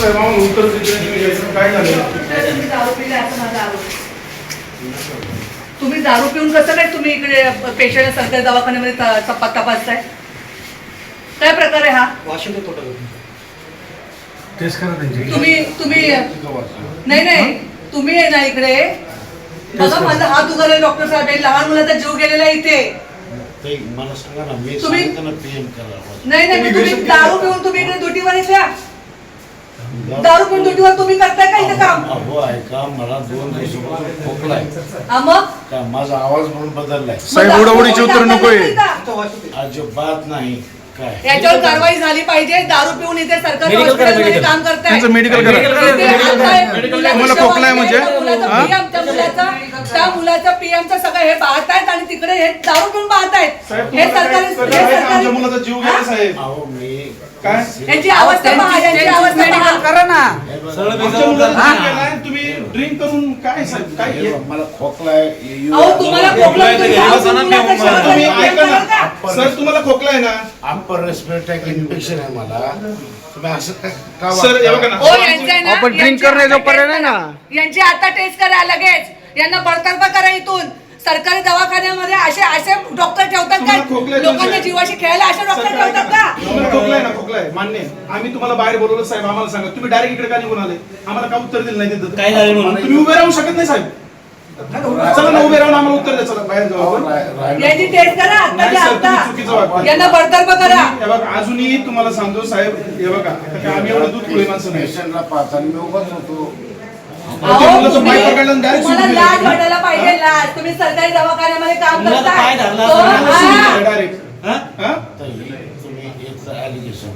साहेब आम्हाला उत्तर देत. काय झालं? तुम्ही दारू पिऊन कसं काय तुम्ही इकडे पेशंट सरकारी दवाखान्यामध्ये तपासताय? काय प्रकार आहे हा? टेस्ट करा त्यांची. तुम्ही तुम्ही नाही नाही तुम्ही आहे ना इकडे. बघा माझा हात उघडले डॉक्टर साहेब हे लहान मुलाचा जीव गेलेला आहे इथे. ते मला सांगा ना मी तुम्ही- सांगितलं ना पीएम करा नाही नाही तुम्ही. दारू पिऊन तुम्ही इकडे ड्युटीवर येत्या दारू पिऊन ड्युटीवर तुम्ही करताय का इथं काम अहो ऐका मला दोन दिवसापासून खोकला आहे हा मग का माझा आवाज म्हणून बदललाय साहेब, मग उत्तरं दाखवा नकोय. का? अजिबात नाही काय याच्यावर कारवाई झाली पाहिजे दारू पिऊन इथे सरकारी Medical करा, हॉस्पिटलमध्ये medical. काम करताय त्यांचं मेडिकल करा इथे आता आहे, मुलाचं तुम्हाला शव खोकला आहे म्हणजे? त्या मुलाचं हा? PM, त्या मुलाचं त्या मुलाचं पीएमचं सगळं हे पाहतायत आणि तिकडे हे दारू पिऊन पाहतायत हे सरकारी हे सरकारी जीव गेला साहेब अहो मी काय? यांची अवस्था पहा पहा करा. ना. तुम्ही ड्रिंक करून काय काय मला खोकला तुम्हाला का? सर तुम्हाला खोकला आहे ना? अप्पर रेस्पिरेटरी इन्फेक्शन आहे मला. तुम्ही असं का का सर यांचं आपण करण्याचा आता पर्याय test नाही ना. करा. यांची आता टेस्ट करा लगेच. यांना बडतर्फ करा इथून. सरकारी दवाखान्यामध्ये असे असे डॉक्टर ठेवतात येतो, लोकांच्या. जीवाशी खेळायला असे डॉक्टर ठेवतात? का? मान्य. आम्ही तुम्हाला बाहेर बोलवलं साहेब आम्हाला सांगा. तुम्ही डायरेक्ट इकडे का निघून आले? आम्हाला का उत्तर दिलं नाही तिथं? काय झालं म्हणून? तुम्ही उभे राहू शकत नाही साहेब. चला ना उभे राहून आम्हाला उत्तर द्या. चला बाहेर जाऊ अहो, आपण राह- राहिलं- यांची टेस्ट करा नाही आता. सर तुम्ही चुकीचं आता वागताय. यांना बडतर्फ करा. हे बघा अजूनही तुम्हाला सांगतो साहेब हे बघा आता काय आम्ही एवढं दूध पुढे माणसं नाही. पेशंटला पाहताना मी उभाच होतो. अहो, मुलाचं तुम्ही- पाय पकडलं आणि direct तुम्हाला सोडून लाज दिलं. वाटायला पाहिजे लाज. तुम्ही सरकारी दवाखान्यामध्ये काम मुलाचा करताय. पाय धरला तो- असता ना, हा. डायरेक्ट हा? हा? तर हे तुम्ही याचं ॲलिगेशन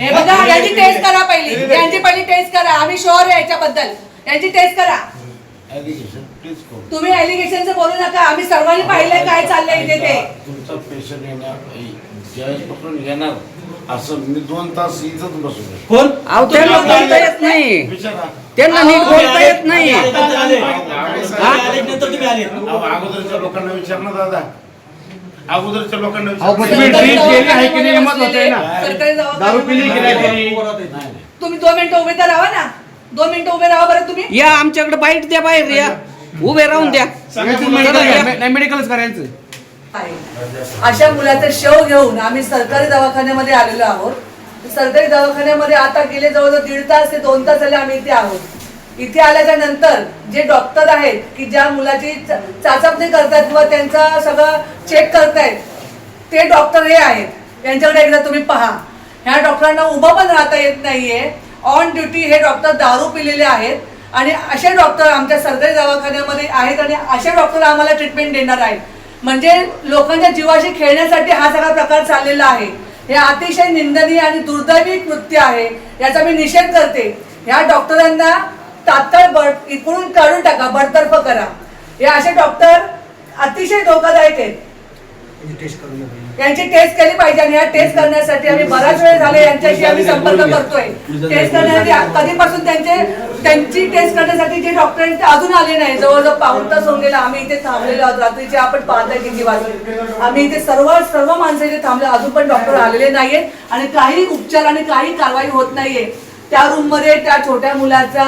हे बघा यांची टेस्ट करा पहिली. यांची पहिली टेस्ट करा. आम्ही शुअर आहे याच्याबद्दल. यांची टेस्ट करा. तुम्ही एलिगेशनचं बोलू नका. आम्ही सर्वांनी पाहिलंय काय चाललंय इथे ते. तुमचा पेशंट येणार ज्यावेळेस पकडून येणार असं मी दोन तास इथंच बसून. कोण? अहो त्यांना बोलता येत नाही. विचारा. त्यांना नीट बोलता येत नाही आले. नंतर आले. हा? आले. नंतर तुम्ही आले अहो, अगोदरच्या लोकांना विचार ना दादा. अगोदरच्या लोकांना अहो, पण विचार तुम्ही सरकारी drink केली आहे की नाही दवाखान्यामध्ये मत होतंय ना. सरकारी दारू पिली की नाही पिली? तुम्ही दोन मिनिटं उभे तर राहा ना. दोन मिनिटं उभे राहा बरं तुम्ही. या आमच्याकडे बाईट द्या बाहेर या. उभे राहून द्या. यांचं medical. नाही मेडिकलच करायचं. अशा मुलाचं शव घेऊन आम्ही सरकारी दवाखान्यामध्ये आलेलो आहोत. सरकारी दवाखान्यामध्ये आता गेले जवळजवळ दीड तास ते दोन तास झाले आम्ही इथे आहोत. इथे आल्याच्यानंतर जे डॉक्टर आहेत की ज्या मुलाची चाचपणी करतात किंवा त्यांचा सगळं चेक करतायत ते डॉक्टर हे आहेत. यांच्याकडे एकदा तुम्ही पहा. ह्या डॉक्टरांना उभं पण राहता येत नाहीये. ऑन ड्युटी हे डॉक्टर दारू पिलेले आहेत. आणि असे डॉक्टर आमच्या सरकारी दवाखान्यामध्ये आहेत आणि असे डॉक्टर आम्हाला ट्रीटमेंट देणार आहेत. म्हणजे लोकांच्या जीवाशी खेळण्यासाठी हा सगळा प्रकार चाललेला आहे. हे अतिशय निंदनीय आणि दुर्दैवी कृत्य आहे. याचा मी निषेध करते. ह्या डॉक्टरांना तात्काळ बड इकडून काढून टाका बडतर्फ करा. हे असे डॉक्टर अतिशय धोकादायक आहेत. यांची टेस्ट केली पाहिजे आणि ह्या टेस्ट करण्यासाठी आम्ही बराच वेळ झाले यांच्याशी आम्ही संपर्क करतोय. टेस्ट करण्यासाठी कधीपासून त्यांचे त्यांची टेस्ट करण्यासाठी जे डॉक्टर आहेत ते अजून आले नाही. जवळजवळ पाऊण तास होऊन गेला. आम्ही इथे थांबलेलो आहोत. रात्रीचे आपण पाहताय किती वाजले. आम्ही इथे सर्व सर्व माणसं इथे थांबले. अजून पण डॉक्टर आलेले नाहीयेत आणि काही उपचार आणि काही कारवाई होत नाहीये. त्या रूममध्ये त्या छोट्या मुलाचा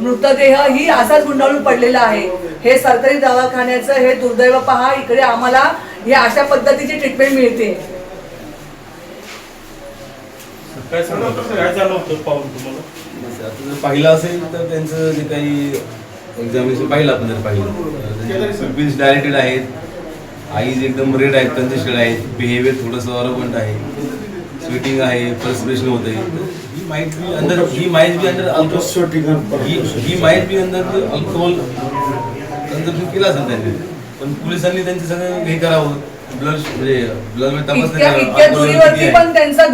मृतदेह ही असाच गुंडाळून पडलेला आहे. हे सरकारी दवाखान्याचं हे दुर्दैव पहा इकडे आम्हाला ही अशा पद्धतीची ट्रीटमेंट मिळते. काय सांगा काय झालं होतं पाहून तुम्हाला? आता जर पाहिलं असेल तर त्यांचं जे काही एक्झामिनेशन पाहिलं आपण जर पाहिलं. पिल्स डायरेक्टेड आहेत. आईज एकदम रेड आहेत कंजेस्टेड आहेत. बिहेवियर थोडंसं ऑरोगंट आहे. स्वेटिंग आहे पर्स्पिरेशन होत आहे ही माइट बी अंदर ही माइट बी अंदर अल्कोहोल ही माइट बी अंदर अल्कोहोल कन्झम्पशन केलं असेल त्यांनी. पण पोलिसांनी त्यांचे सगळं हे करावं. ब्लड म्हणजे ब्लड इतक्या. इतक्या दुरीवरती. पण त्यांचा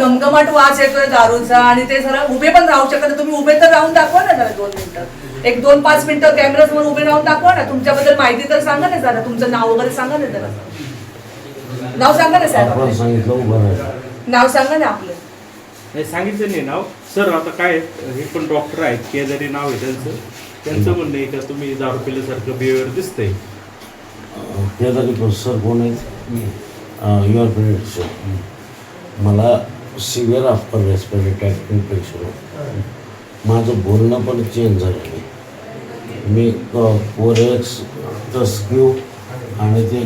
वास येतोय दारूचा आणि ते जरा उभे पण राहू शकत नाही. तुम्ही उभे तर राहून दाखवा ना जरा दोन मिनिटं. एक दोन पाच मिनिटं कॅमेरा समोर उभे राहून दाखवा ना. तुमच्याबद्दल माहिती तर सांगा ना जरा. तुमचं नाव वगैरे सांगा ना जरा. नाव सांगा ना साहेब आपण. सांगितलं उभं नाव सांगा ना आपलं. नाही सांगितलं नाही नाव. सर आता काय हे पण डॉक्टर आहेत केदारी नाव आहे त्यांचं. त्यांचं म्हणणं आहे का तुम्ही दारू पिल्यासारखं बिहेवियर दिसतंय? केदारी सर कोण आहेत? युअर पिरियड मला सिव्हिअर अप्पर रेस्पिरेटरी इन्फेक्शन माझं बोलणं पण चेंज झालं आहे. मी कोरेक्स टस्क्यू आणि ते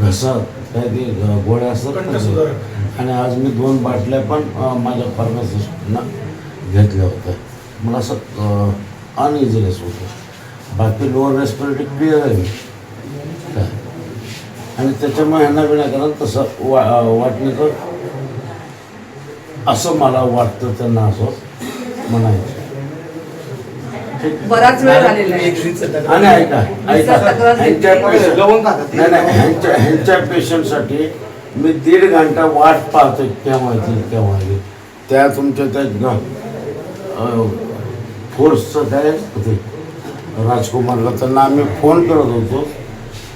घसा काय ते गोळ्या असतात. आणि आज मी दोन बाटल्या पण माझ्या फार्मासिस्टनं घेतल्या होत्या. मला असं अनइझिनेस होतं. बाकी लोअर रेस्पिरेटरी क्लिअर आहे काय? आणि त्याच्यामुळे ह्यांना विनाकारण तसं वा वाटणीचं असं मला वाटतं त्यांना असं म्हणायचं. बराच वेळ झालेला आहे. ऐका ऐका. ह्यांच्या घेतली. patient- नाही नाही ह्यांच्या ह्यांच्या पेशंटसाठी मी दीड घंटा वाट पाहतो केव्हा येतील केव्हा येतील त्या तुमच्या त्या फोर्सचं काय ते राजकुमारला त्यांना आम्ही फोन करत होतो.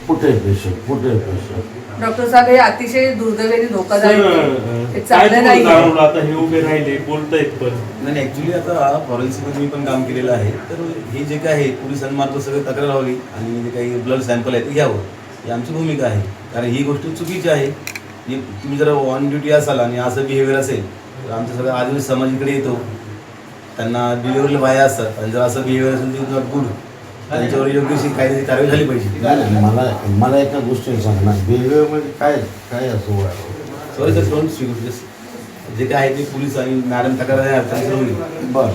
कुठे पेशंट कुठे पेशंट डॉक्टर साहेब हे अतिशय दुर्दैवी सर धोकादायक आहे. हे चांगलं नाही आता हे उभे राहिले बोलतायत पण. नाही ॲक्च्युली आता फॉरेन्सिकमध्ये मी पण काम केलेलं आहे. तर हे जे काय आहे पोलिसांमार्फत सगळं तक्रार व्हावी आणि जे काही ब्लड सॅम्पल आहे ते घ्यावं ही आमची भूमिका आहे. कारण ही गोष्ट चुकीची आहे. तुम्ही जर ऑन ड्युटी असाल आणि असं बिहेवियर असेल तर आमचा सगळं आदिवासी समाज इकडे येतो. त्यांना डिलिव्हरीला बाया असतात. आणि जर असं बिहेवियर असेल तर नॉट गुड त्यांच्यावर योग्य अशी कायद्याची कारवाई झाली पाहिजे. मला मला एका गोष्टी सांगणार बिहेवियर म्हणजे काय काय असं सॉरी सर डोंट स्पीक जे काय आहे ते पोलीस आणि मॅडम तक्रार आहे बरं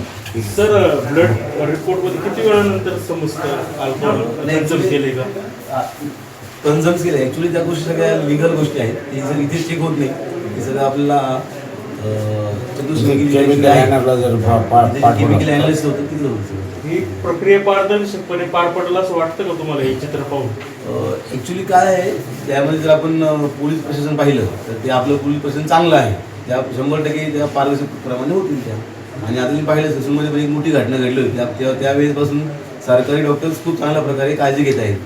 सर ब्लड रिपोर्टमध्ये किती वेळानंतर समजतं अल्कोहोल केले का? केलं ॲक्च्युली त्या गोष्टी सगळ्या लिगल गोष्टी आहेत. ते जर इथे चेक होत नाही ते सगळं आपल्याला केमिकल अनालिस्ट होतं तिथं होतं. ही प्रक्रिया पारदर्शकपणे पार पडलं असं वाटतं का तुम्हाला हे चित्र पाहून? ॲक्च्युली काय आहे त्यामध्ये जर आपण पोलीस प्रशासन पाहिलं तर ते आपलं पोलीस प्रशासन चांगलं आहे. त्या शंभर टक्के त्या पारदर्शकप्रमाणे होतील त्या. आणि आता मी पाहिलं ससूनमध्ये पण एक मोठी घटना घडली होती. त्या त्या- त्यावेळेसपासून सरकारी डॉक्टर्स खूप चांगल्या प्रकारे काळजी घेत आहेत.